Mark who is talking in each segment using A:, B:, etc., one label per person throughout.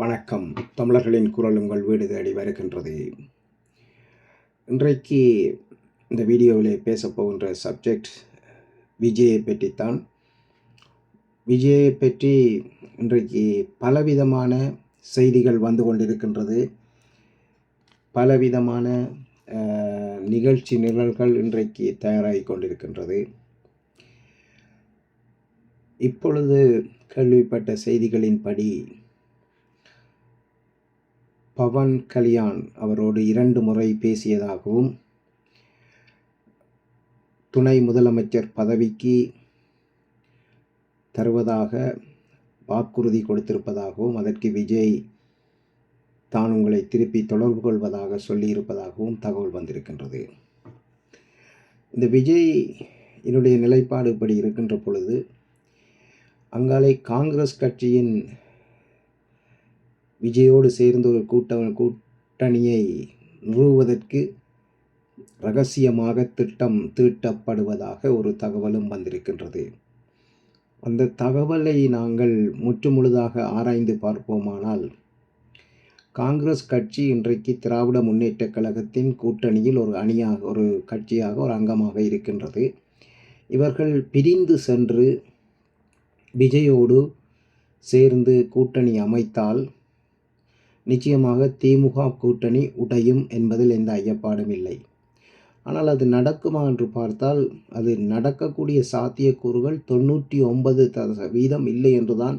A: வணக்கம். தமிழர்களின் குரல் உங்கள் வீடு தேடி வருகின்றது. இன்றைக்கு இந்த வீடியோவில் பேசப்போகின்ற சப்ஜெக்ட் விஜயை பற்றித்தான். விஜயை பற்றி இன்றைக்கு பலவிதமான செய்திகள் வந்து கொண்டிருக்கின்றது. பலவிதமான நிகழ்ச்சி நிரல்கள் இன்றைக்கு தயாராகி கொண்டிருக்கின்றது. இப்பொழுது கேள்விப்பட்ட செய்திகளின்படி பவன் கல்யாண் அவரோடு இரண்டு முறை பேசியதாகவும் துணை முதலமைச்சர் பதவிக்கு தருவதாக வாக்குறுதி கொடுத்திருப்பதாகவும் அதற்கு விஜய் தான் உங்களை திருப்பி தொடர்பு கொள்வதாக சொல்லியிருப்பதாகவும் தகவல் வந்திருக்கின்றது. இந்த விஜய் என்னுடைய நிலைப்பாடு இப்படி இருக்கின்ற பொழுது அங்காலே காங்கிரஸ் கட்சியின் விஜயோடு சேர்ந்து ஒரு கூட்ட கூட்டணியை நிறுவுவதற்கு ரகசியமாக திட்டம் தீட்டப்படுவதாக ஒரு தகவலும் வந்திருக்கின்றது. அந்த தகவலை நாங்கள் முற்றுமுழுதாக ஆராய்ந்து பார்ப்போமானால் காங்கிரஸ் கட்சி இன்றைக்கு திராவிட முன்னேற்றக் கழகத்தின் கூட்டணியில் ஒரு அணியாக ஒரு கட்சியாக ஒரு அங்கமாக இருக்கின்றது. இவர்கள் பிரிந்து சென்று விஜயோடு சேர்ந்து கூட்டணி அமைத்தால் நிச்சயமாக திமுக கூட்டணி உடையும் என்பதில் எந்த ஐயப்பாடும் இல்லை. ஆனால் அது நடக்குமா என்று பார்த்தால் அது நடக்கக்கூடிய சாத்தியக்கூறுகள் தொண்ணூற்றி ஒன்பது வீதம் இல்லை என்றுதான்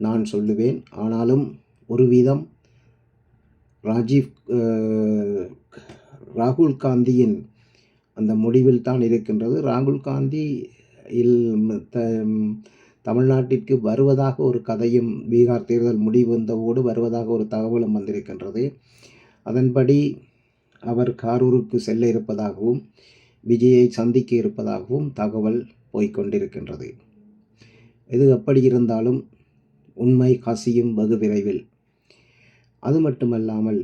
A: நான் சொல்லுவேன். ஆனாலும் ஒரு வீதம் ராஜீவ் ராகுல் காந்தியின் அந்த முடிவில் தான் இருக்கின்றது. ராகுல் காந்தி இல் த தமிழ்நாட்டிற்கு வருவதாக ஒரு கதையும் பீகார் தேர்தல் முடிவு வந்தவோடு வருவதாக ஒரு தகவலும் வந்திருக்கின்றது. அதன்படி அவர் காரூருக்கு செல்ல இருப்பதாகவும் விஜயை சந்திக்க இருப்பதாகவும் தகவல் போய்க்கொண்டிருக்கின்றது எது எப்படி இருந்தாலும் உண்மை கசியும் வெகு விரைவில். அது மட்டுமல்லாமல்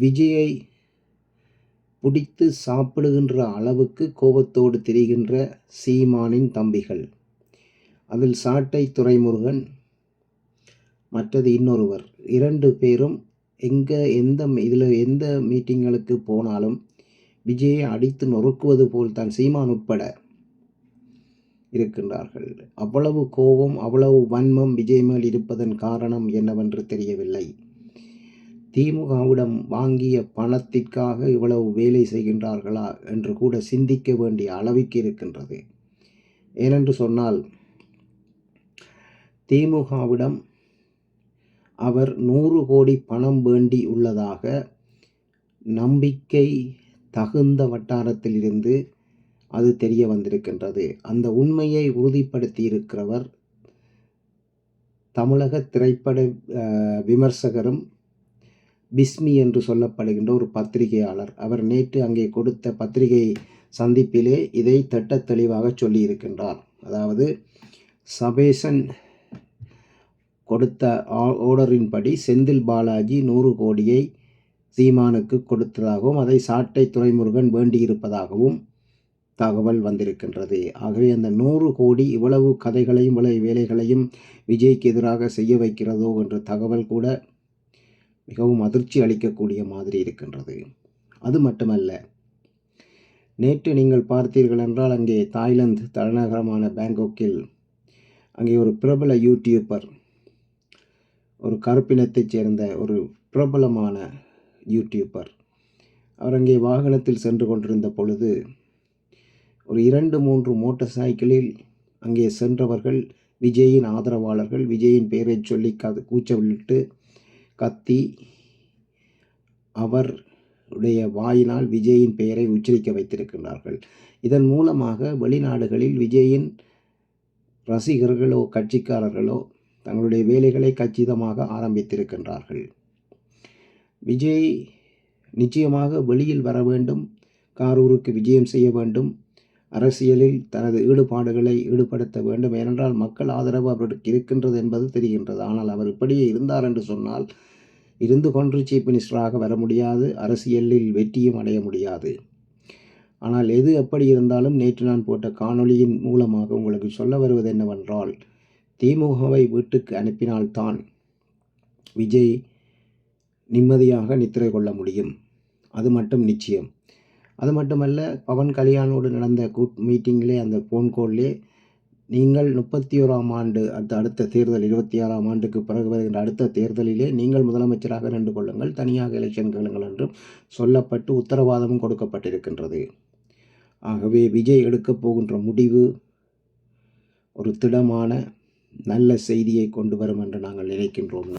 A: விஜயை பிடித்து சாப்பிடுகின்ற அளவுக்கு கோபத்தோடு திரிகின்ற சீமானின் தம்பிகள். அதில் சாட்டை துரைமுருகன் மற்றது இன்னொருவர். இரண்டு பேரும் எங்கே எந்த இதில் எந்த மீட்டிங்களுக்கு போனாலும் விஜயை அடித்து நொறுக்குவது போல் தான் சீமான் உட்பட இருக்கின்றார்கள். அவ்வளவு கோபம் அவ்வளவு வன்மம் விஜய் மேல் இருப்பதன் காரணம் என்னவென்று தெரியவில்லை. திமுகவிடம் வாங்கிய பணத்திற்காக இவ்வளவு வேலை செய்கின்றார்களா என்று கூட சிந்திக்க வேண்டிய அளவுக்கு இருக்கின்றது. ஏனென்று சொன்னால் திமுகவிடம் அவர் நூறு கோடி பணம் வேண்டி உள்ளதாக நம்பிக்கை தகுந்த வட்டாரத்திலிருந்து அது தெரிய வந்திருக்கின்றது. அந்த உண்மையை உறுதிப்படுத்தி இருக்கிறவர் தமிழக திரைப்பட விமர்சகரும் பிஸ்மி என்று சொல்லப்படுகின்ற ஒரு பத்திரிகையாளர். அவர் நேற்று அங்கே கொடுத்த பத்திரிகை சந்திப்பிலே இதை தட்ட தெளிவாக சொல்லியிருக்கின்றார். அதாவது சபேசன் கொடுத்த ஆ- ஆர்டரின்படி செந்தில் பாலாஜி நூறு கோடியை சீமானுக்கு கொடுத்ததாகவும் அதை சாட்டை துரைமுருகன் வேண்டியிருப்பதாகவும் தகவல் வந்திருக்கின்றது. ஆகவே அந்த நூறு கோடி இவ்வளவு கதைகளையும் இவ்வளவு வேலைகளையும் விஜய்க்கு எதிராக செய்ய வைக்கிறதோ என்ற தகவல் கூட மிகவும் அதிர்ச்சி அளிக்கக்கூடிய மாதிரி இருக்கின்றது. அது மட்டுமல்ல நேற்று நீங்கள் பார்த்தீர்கள் என்றால் அங்கே தாய்லாந்து தலைநகரமான பேங்காக்கில் அங்கே ஒரு பிரபல யூடியூபர் ஒரு கருப்பினத்தைச் சேர்ந்த ஒரு பிரபலமான யூடியூபர் அவர் அங்கே வாகனத்தில் சென்று கொண்டிருந்த பொழுது ஒரு இரண்டு மூன்று மோட்டார் சைக்கிளில் அங்கே சென்றவர்கள் விஜயின் ஆதரவாளர்கள் விஜயின் பெயரை சொல்லி கது கூச்சலிட்டு கத்தி அவருடைய வாயினால் விஜயின் பெயரை உச்சரிக்க வைத்திருக்கின்றார்கள். இதன் மூலமாக வெளிநாடுகளில் விஜயின் ரசிகர்களோ கட்சிக்காரர்களோ தங்களுடைய வேலைகளை கச்சிதமாக ஆரம்பித்திருக்கின்றார்கள். விஜய் நிச்சயமாக வெளியில் வர வேண்டும் காரூருக்கு விஜயம் செய்ய வேண்டும் அரசியலில் தனது ஈடுபாடுகளை ஈடுபடுத்த வேண்டும். ஏனென்றால் மக்கள் ஆதரவு அவருக்கு இருக்கின்றது என்பது தெரிகின்றது. ஆனால் அவர் இப்படியே இருந்தார் என்று சொன்னால் இருந்து கொன்று சீஃப் மினிஸ்டராக வர முடியாது அரசியலில் வெற்றியும் அடைய முடியாது. ஆனால் எது எப்படி இருந்தாலும் நேற்று நான் போட்ட காணொளியின் மூலமாக உங்களுக்கு சொல்ல வருவது என்னவென்றால் திமுகவை வீட்டுக்கு அனுப்பினால்தான் விஜய் நிம்மதியாக நித்திரை கொள்ள முடியும். அது மட்டும் நிச்சயம். அது மட்டுமல்ல பவன் கல்யாணோடு நடந்த கூட் மீட்டிங்கிலே அந்த ஃபோன் கால்லே நீங்கள் முப்பத்தி ஓராம் ஆண்டு அடுத்த அடுத்த தேர்தல் இருபத்தி ஆறாம் ஆண்டுக்கு பிறகு வருகின்ற அடுத்த தேர்தலிலே நீங்கள் முதலமைச்சராக நின்று கொள்ளுங்கள். தனியாக எலெக்ஷன் கேளுங்கள் என்றும் சொல்லப்பட்டு உத்தரவாதமும் கொடுக்கப்பட்டிருக்கின்றது. ஆகவே விஜய் எடுக்கப் போகின்ற முடிவு ஒரு திடமான நல்ல செய்தியை கொண்டு வரும் என்று நாங்கள் நினைக்கின்றோம்.